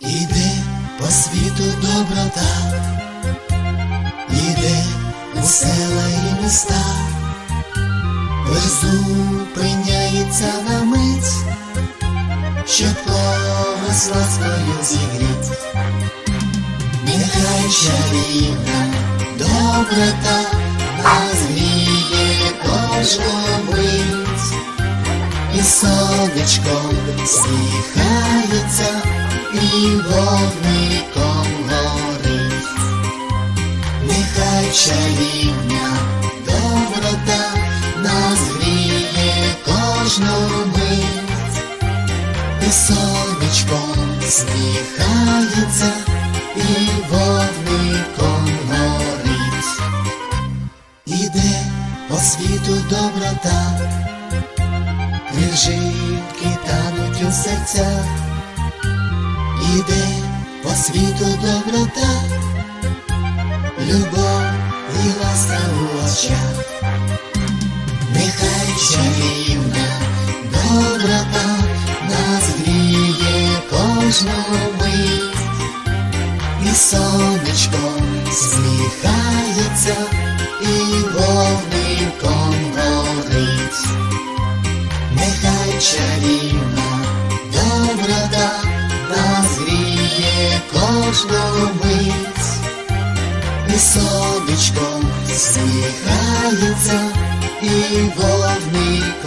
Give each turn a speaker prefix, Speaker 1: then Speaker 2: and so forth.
Speaker 1: Іде по світу доброта, іде у села і міста, лиш зупиняється на мить, щоб когось ласкою зігріть. Нехай чарівна доброта нас гріє кожну мить, і сонечком сміхається, і вогником горить. Нехай чарівна доброта нас гріє кожну мить, і сонечком сміхається, і вогником горить. Іде по світу доброта, крижинки тануть у серцях, іде по світу доброта, любов і ласка у очах, нехай чарівна доброта нас гріє кожну мить, і сонечком сміхається, і вогником горить. Нехай чарівна кожну мить, і сонечком сміхається, і вогником